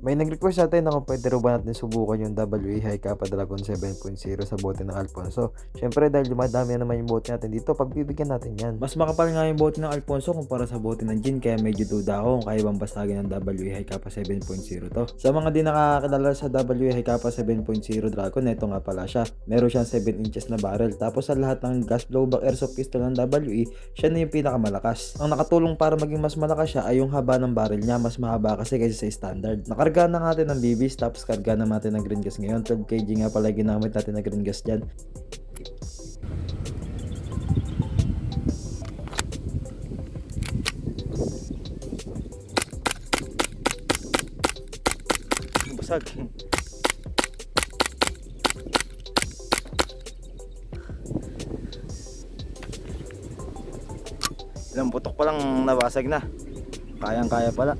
May nag-request sa atin na kung pwede ba natin subukan yung WA High Kappa Dragon 7.0 sa bote ng Alfonso. Siyempre dahil dumadami na naman yung bote natin dito, pagbibigyan natin yan. Mas makapal nga yung bote ng Alfonso kumpara sa bote ng Jin kaya medyo duda ako kung kaya bang basagin ng WA High Kappa 7.0 to. Sa mga di nakakilala sa WA High Kappa 7.0 Dragon, ito nga pala siya. Meron siyang 7 inches na barrel. Tapos sa lahat ng gas blowback airsoft pistol ng WE, siya na yung pinakamalakas. Ang nakatulong para maging mas malakas siya ay yung haba ng barrel niya. Mas mahaba kasi kaysa sa standard. Nakarga na natin ng BBs tapos karga na natin ng green gas ngayon. 12 kg nga pala ginamit natin na green gas dyan. Basag. Ilang putok pa lang nabasag na. Kayang-kaya pala.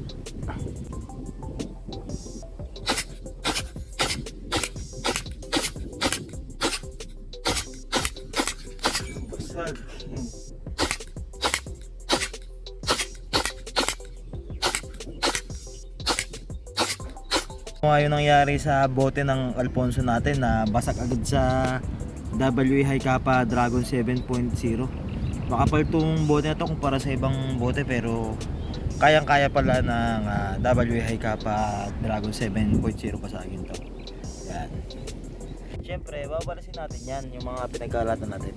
Kung ano nangyari sa bote ng Alfonso natin na basag agad sa WA High Kappa Dragon 7.0 makapal tong bote na to kumpara sa ibang bote pero kayang-kaya pala ng WA High Kappa Dragon 7.0 pasagin to. Yan. Siyempre, babalasin natin yan, yung mga pinagkalatan natin.